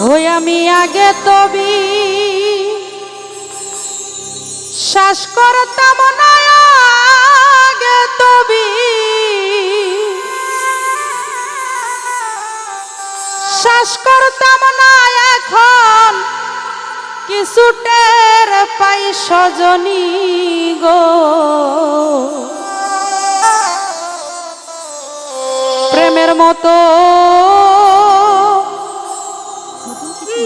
হই আমি আগে তবি শ্বাস করতাম আগে তবি শ্বাস করতাম না এখন কিছু টের পাই সজনী গো। প্রেমের মতো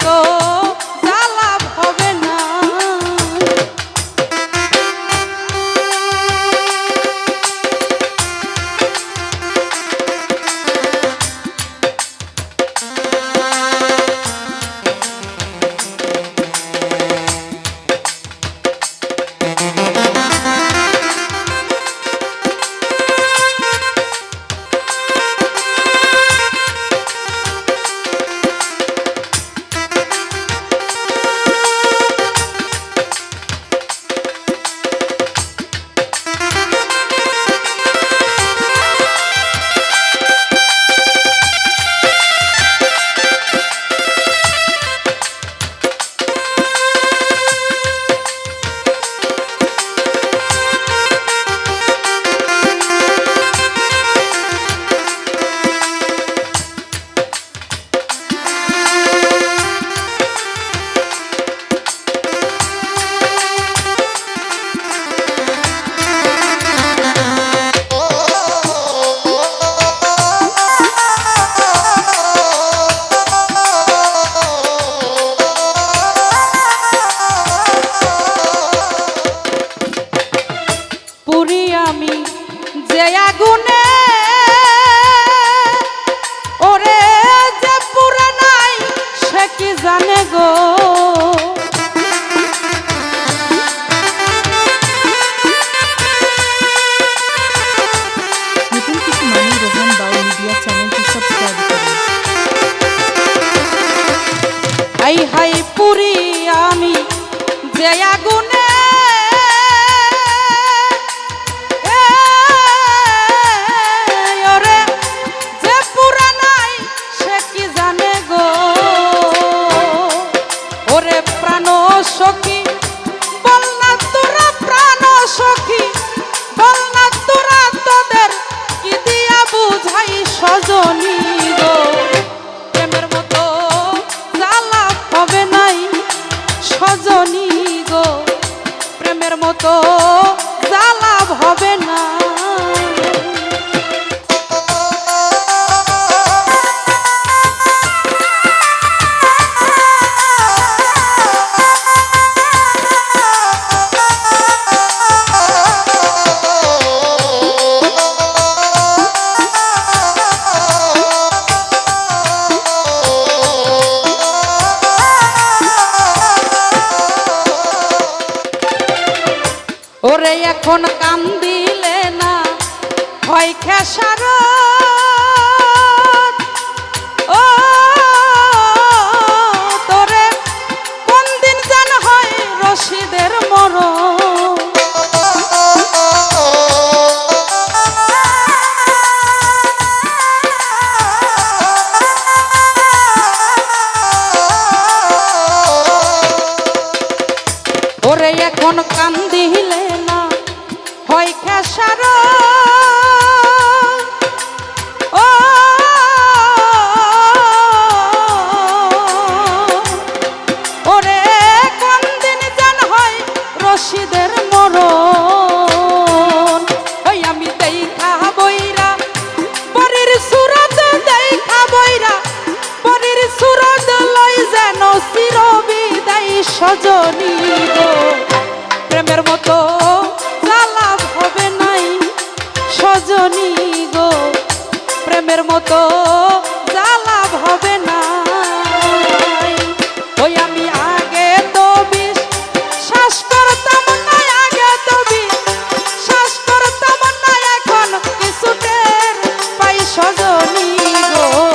go. এখন কান দিলে না? হয় খেসার রজনী গো, প্রেমের মতো জ্বালা হবে না। ওই আমি আগে তো বিষ শ্বাস করতাম না আগে তো বিষ শ্বাস করতাম না এখন কিছুটের পাই সজনী গো।